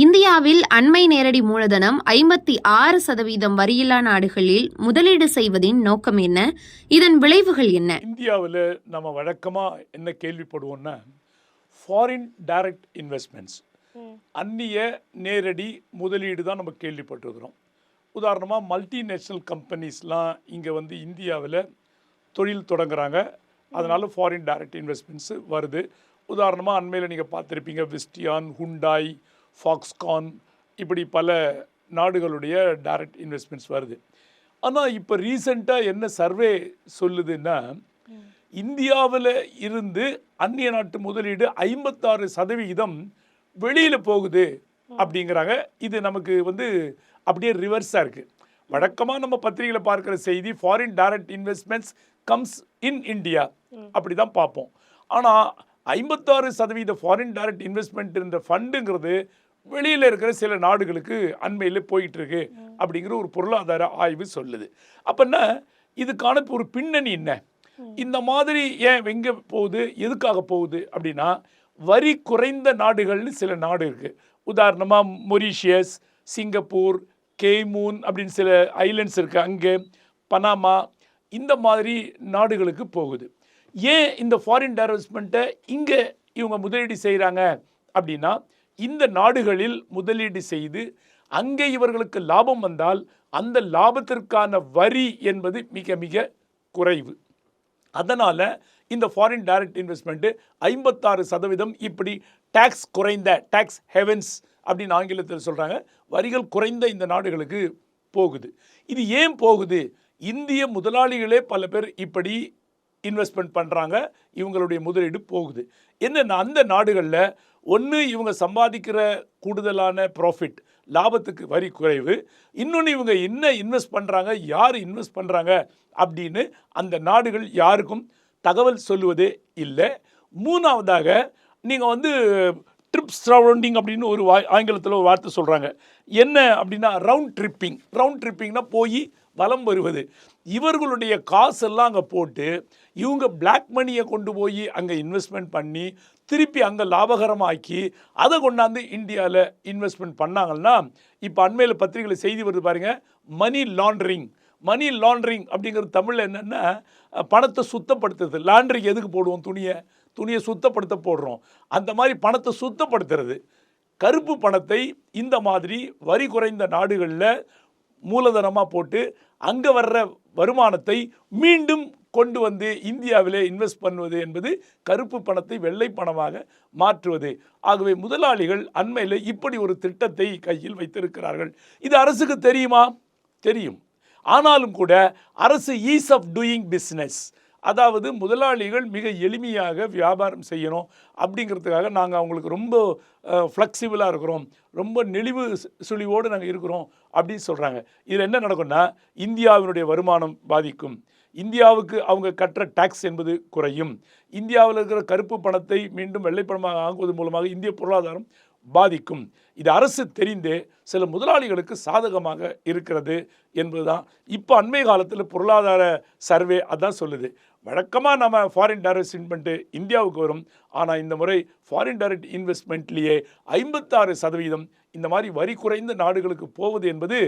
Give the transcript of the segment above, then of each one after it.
இந்தியாவில் அண்மை நேரடி மூலதனம் ஐம்பத்தி ஆறு சதவீதம் வரியில்லா நாடுகளில் முதலீடு செய்வதின் நோக்கம் என்ன? இதன் விளைவுகள் என்ன? இந்தியாவில் நம்ம வழக்கமாக என்ன கேள்விப்படுவோம்னா ஃபாரின் டைரக்ட் இன்வெஸ்ட்மெண்ட்ஸ் அந்நிய நேரடி முதலீடு தான் நம்ம கேள்விப்பட்டிருக்கிறோம். உதாரணமாக மல்டிநேஷ்னல் கம்பெனிஸ்லாம் இங்கே வந்து இந்தியாவில் தொழில் தொடங்குறாங்க. அதனால் ஃபாரின் டைரக்ட் இன்வெஸ்ட்மெண்ட்ஸு வருது. உதாரணமாக அண்மையில் நீங்கள் பார்த்துருப்பீங்க விஸ்டியான் ஹுண்டாய் ஃபாக்ஸ்கான் இப்படி பல நாடுகளுடைய டைரக்ட் இன்வெஸ்ட்மெண்ட்ஸ் வருது. ஆனால் இப்போ ரீசெண்டாக என்ன சர்வே சொல்லுதுன்னா இந்தியாவில் இருந்து அந்நிய நாட்டு முதலீடு ஐம்பத்தாறு சதவிகிதம் வெளியில் போகுது அப்படிங்கிறாங்க. இது நமக்கு வந்து அப்படியே ரிவர்ஸாக இருக்குது வழக்கமாக நம்ம பத்திரிகையில் பார்க்குற செய்தி foreign direct investments comes in India அப்படி தான் பார்ப்போம். ஆனால் ஐம்பத்தாறு சதவீத ஃபாரின் டைரக்ட் இன்வெஸ்ட்மெண்ட் இருந்த ஃபண்டுங்கிறது வெளியில் இருக்கிற சில நாடுகளுக்கு அண்மையில் போயிட்டுருக்கு அப்படிங்கிற ஒரு பொருளாதார ஆய்வு சொல்லுது. அப்போன்னா இதுக்கான ஒரு பின்னணி என்ன? இந்த மாதிரி ஏன் எங்கே போகுது? எதுக்காக போகுது? அப்படின்னா வரி குறைந்த நாடுகள்னு சில நாடு இருக்குது உதாரணமாக மொரீஷியஸ் சிங்கப்பூர் கேமூன் அப்படின்னு சில ஐலண்ட்ஸ் இருக்குது அங்கே பனாமா இந்த மாதிரி நாடுகளுக்கு போகுது. ஏன் இந்த ஃபாரின் டைரஸ்மெண்ட்டை இங்கே இவங்க முதலீடு செய்கிறாங்க அப்படின்னா இந்த நாடுகளில் முதலீடு செய்து அங்கே இவர்களுக்கு லாபம் வந்தால் அந்த லாபத்திற்கான வரி என்பது மிக மிக குறைவு. அதனால் இந்த ஃபாரின் டைரக்ட் இன்வெஸ்ட்மெண்ட்டு ஐம்பத்தாறு சதவீதம் இப்படி டேக்ஸ் குறைந்த டேக்ஸ் ஹெவன்ஸ் அப்படின்னு ஆங்கிலத்தில் சொல்கிறாங்க வரிகள் குறைந்த இந்த நாடுகளுக்கு போகுது. இது ஏன் போகுது? இந்திய முதலாளிகளே பல பேர் இப்படி இன்வெஸ்ட்மெண்ட் பண்ணுறாங்க இவங்களுடைய முதலீடு போகுது. என்னென்னா அந்த நாடுகளில் ஒன்று இவங்க சம்பாதிக்கிற கூடுதலான ப்ராஃபிட் லாபத்துக்கு வரி குறைவு இன்னொன்று இவங்க என்ன இன்வெஸ்ட் பண்ணுறாங்க யார் இன்வெஸ்ட் பண்ணுறாங்க அப்படின்னு அந்த நாடுகள் யாருக்கும் தகவல் சொல்லுவதே இல்லை. மூணாவதாக நீங்கள் வந்து ட்ரிப் சரௌண்டிங் அப்படின்னு ஒரு வா ஆங்கிலத்தில் ஒரு வார்த்தை சொல்கிறாங்க என்ன அப்படின்னா ரவுண்ட் ட்ரிப்பிங் ரவுண்ட் ட்ரிப்பிங்னா போய் வலம் வருவது. இவர்களுடைய காசெல்லாம் அங்கே போட்டு இவங்க பிளாக் மணியை கொண்டு போய் அங்கே இன்வெஸ்ட்மெண்ட் பண்ணி திருப்பி அங்கே லாபகரமாக்கி அதை கொண்டாந்து இந்தியாவில் இன்வெஸ்ட்மெண்ட் பண்ணாங்கன்னா இப்போ அண்மையில் பத்திரிகையில் செய்தி வருது பாருங்கள் மணி லாண்ட்ரிங் மணி லாண்ட்ரிங் அப்படிங்கிறது தமிழில் என்னென்னா பணத்தை சுத்தப்படுத்துறது. லாண்ட்ரிங் எதுக்கு போடுவோம் துணியை? துணியை சுத்தப்படுத்த போடுறோம். அந்த மாதிரி பணத்தை சுத்தப்படுத்துறது. கருப்பு பணத்தை இந்த மாதிரி வரி குறைந்த நாடுகளில் மூலதனமாக போட்டு அங்கே வர்ற வருமானத்தை மீண்டும் கொண்டு வந்து இந்தியாவிலே இன்வெஸ்ட் பண்ணுவது என்பது கருப்பு பணத்தை வெள்ளை பணமாக மாற்றுவது. ஆகவே முதலாளிகள் அண்மையில் இப்படி ஒரு திட்டத்தை கையில் வைத்திருக்கிறார்கள். இது அரசுக்கு தெரியுமா? தெரியும். ஆனாலும் கூட அரசு ஈஸ் ஆஃப் டூயிங் பிஸ்னஸ் அதாவது முதலாளிகள் மிக எளிமையாக வியாபாரம் செய்யணும் அப்படிங்கிறதுக்காக நாங்கள் அவங்களுக்கு ரொம்ப ஃப்ளெக்சிபிளாக இருக்கிறோம். ரொம்ப நெளிவு சுழிவோடு நாங்கள் இருக்கிறோம் அப்படின்னு சொல்கிறாங்க இதில் என்ன நடக்கும்னா இந்தியாவினுடைய வருமானம் பாதிக்கும். இந்தியாவுக்கு அவங்க கட்டுற டேக்ஸ் என்பது குறையும். இந்தியாவில் இருக்கிற கருப்பு பணத்தை மீண்டும் வெள்ளைப்பணமாக ஆக்குவது மூலமாக இந்திய பொருளாதாரம் பாதிக்கும். இது அரசு தெரிந்தே சில முதலாளிகளுக்கு சாதகமாக இருக்கிறது என்பதுதான். இப்போ அண்மை காலத்தில் பொருளாதார சர்வே அதான் சொல்லுது. வழக்கமாக நம்ம ஃபாரின் டைரக்ட் இன்வெஸ்ட்மெண்ட்டு இந்தியாவுக்கு வரும். ஆனால் இந்த முறை ஃபாரின் டைரக்ட் இன்வெஸ்ட்மெண்ட்லேயே ஐம்பத்தாறு சதவீதம் இந்த மாதிரி வரி குறைந்த நாடுகளுக்கு போவது என்பது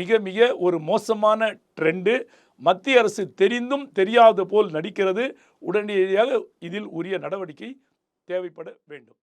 மிக மிக ஒரு மோசமான ட்ரெண்டு. மத்திய அரசு தெரிந்தும் தெரியாத போல் நடிக்கிறது. உடனடியாக இதில் உரிய நடவடிக்கை தேவைப்பட வேண்டும்.